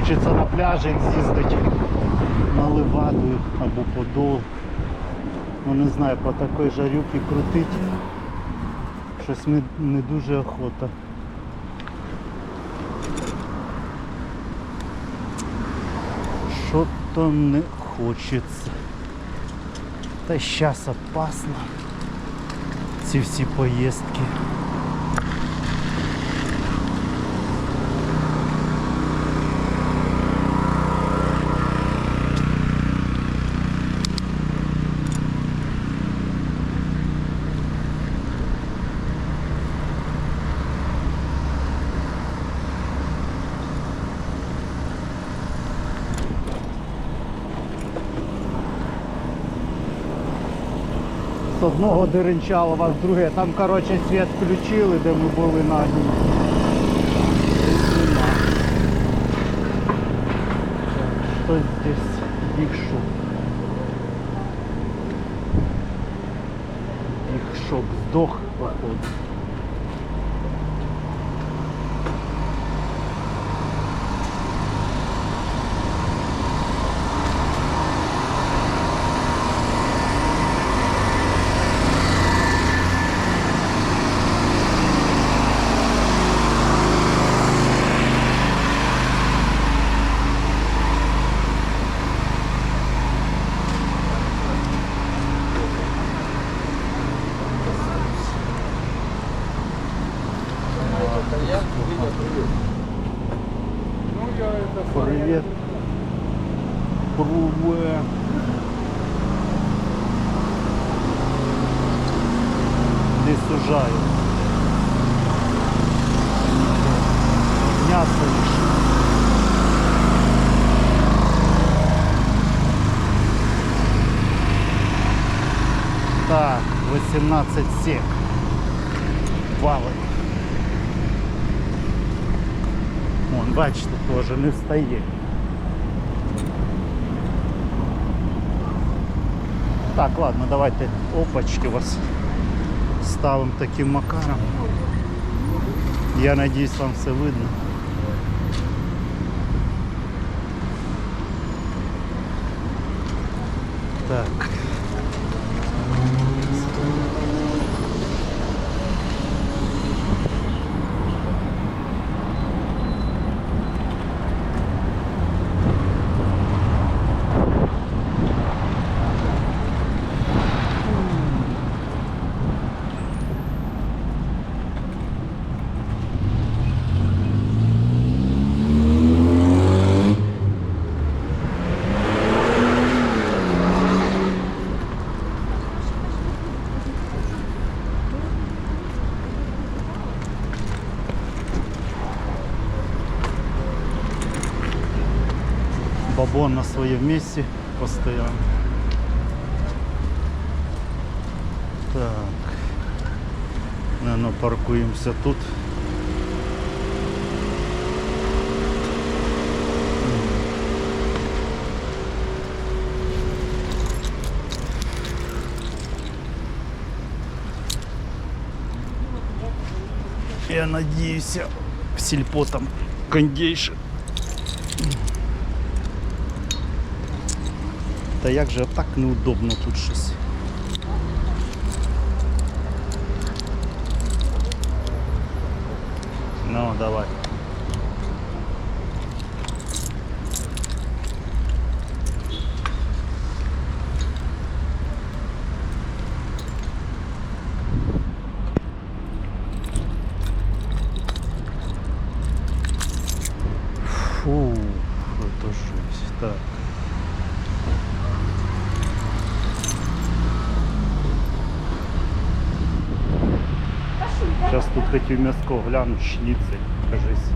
Хочеться на пляжик з'їздити на Леваду або Подол. Ну не знаю, по такій жарюки крутить. Щось не, не дуже охота. Що то не хочеться. Та зараз опасно. Ці всі поїздки. З одного деренчала вас друге. Там, коротше, світ включили, де ми були на дні. Хтось здесь бігшов. Бігшок здох, походу. Привет. Десь сужаю. М'ясо лише. Так, 18 сек. Валить. Вон, бачите, теж не встає. Так, ладно, давайте опачки вас ставимо таким макаром. Я надіюсь, вам все видно. Так. Бабон на своем месте постоянно. Так. Наверное, паркуемся тут. Я надеюсь, в сельпо там кондейшн. Та як же так неудобно тут щось. Ну, давай. Сейчас тут хотів м'яско глянуть, шніцель, кажись.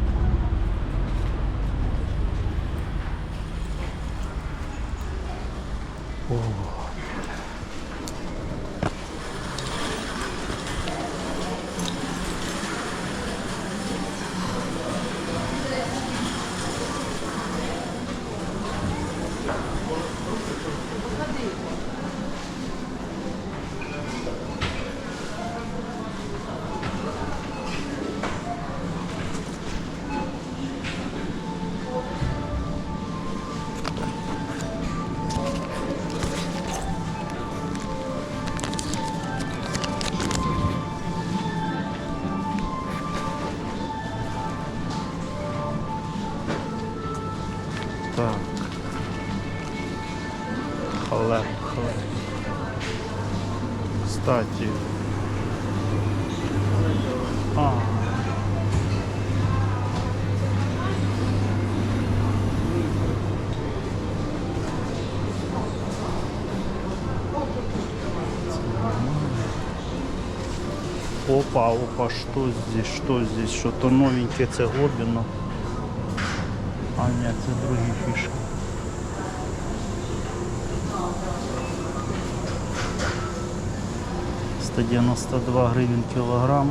О. Так. Хлеб, хлеб. Кстати. А. Опа, опа, что здесь, что здесь, что-то новенькое, це Глобіно. Ні, це другі фішки. Сто девяносто два гривен килограмм.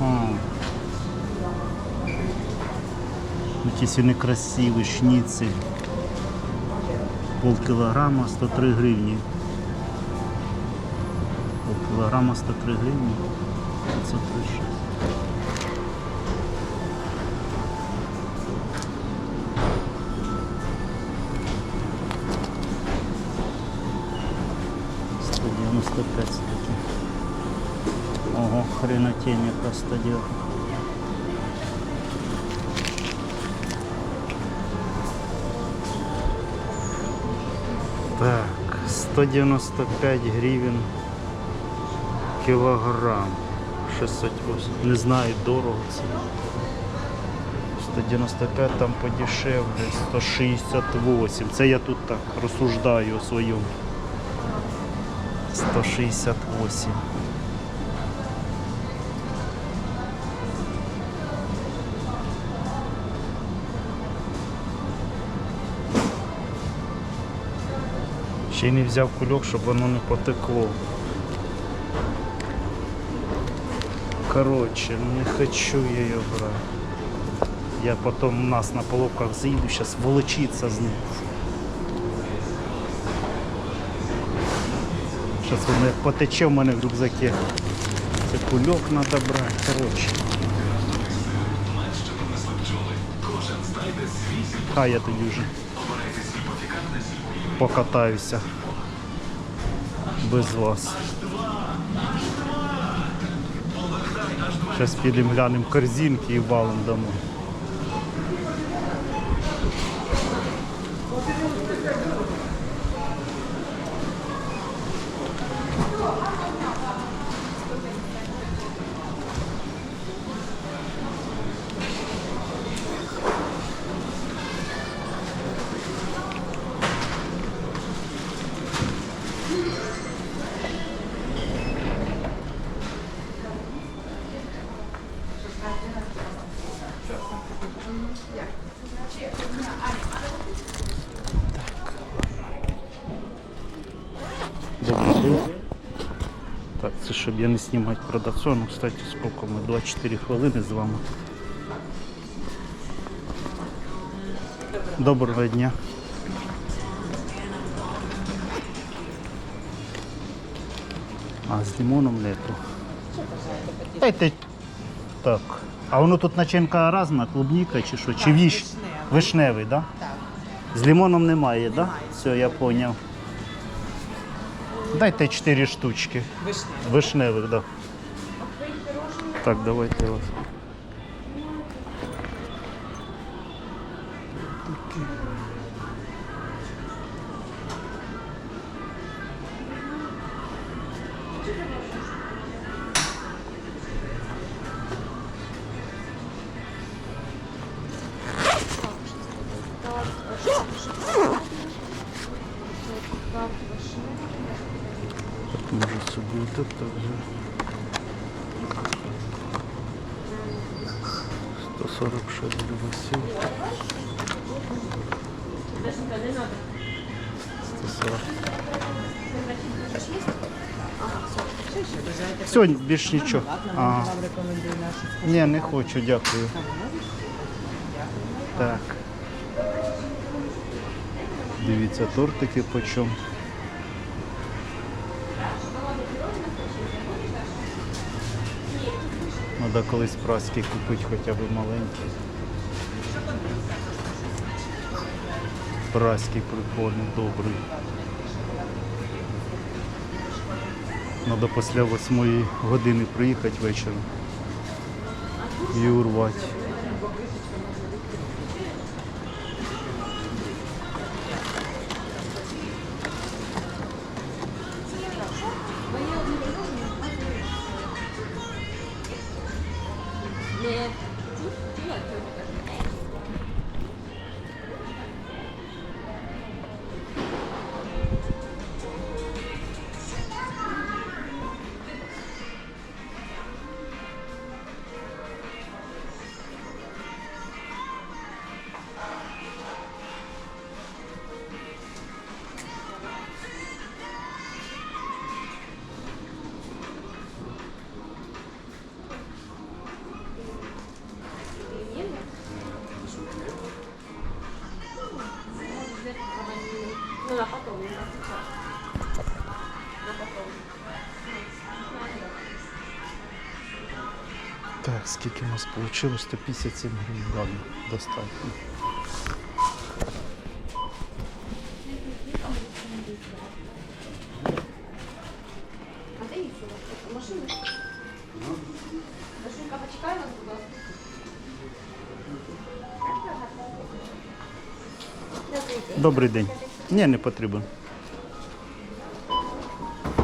Ага. Якісь вони красиві, шніцель. Пол кілограма 103 гривні. Пол кілограма 103 гривні. 536. Сто девяносто пять таки. Ого, хренотень яка 109. Так, 195 гривен кілограм. 608. Не знаю, дорого це. 195 там подешевле, 168. Це я тут так розсуждаю о своєму. 168. Ще й не взяв кульок, щоб воно не потекло. Короче, не хочу я ее брать. Я потом у нас на половках заеду, сейчас волочиться з ним. Сейчас воно потече в мене в рюкзаке. Це кульок треба брати. Короче. А я тоді вже покатаюся без вас. Зараз підемо глянемо корзинки і валом домой. Добрий день. Так, це щоб я не знімати продавцов. Ну, кстати, сколько ми? 24 хвилини з вами. Доброго дня. А, з лимоном нету. Дайте. Так. А воно тут начинка різна, клубніка чи що? Чи віш? Вишневий, так? Да? З лимоном немає, так? Да? Все, я зрозумів. Дайте 4 штучки. Вишневих. Вишневих, да. Так, давайте може це буде так же. 146 гривень. 140. Все, більш нічого. Ага. Ні, не хочу, дякую. Так. Дивіться, тортики по Треба колись праски купити хоча б маленькі. Праски прикольний, добрий. Треба після 8 години приїхати вечором і урвати. 些 Так, скільки у нас вийшло? 157 гривень. Ладно, достатньо. Добрий день. Ні, не потрібен.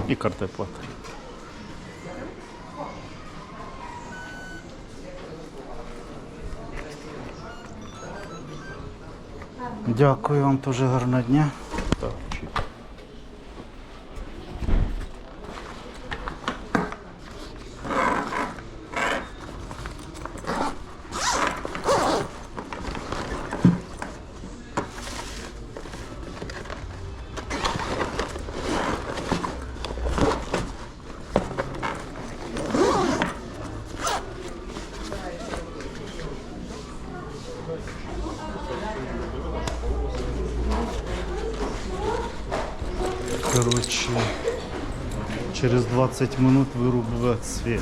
І карта плата. Дякую вам дуже гарного дня. Так, чик. Короче, через 20 минут вирубує світ.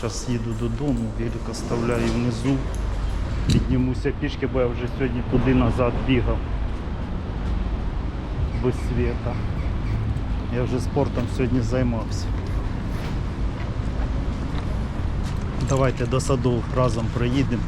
Зараз їду додому, велик оставляю внизу. Піднімуся пішки, бо я вже сьогодні туди назад бігав. Без світа. Я вже спортом сьогодні займався. Давайте до саду разом проїдемо.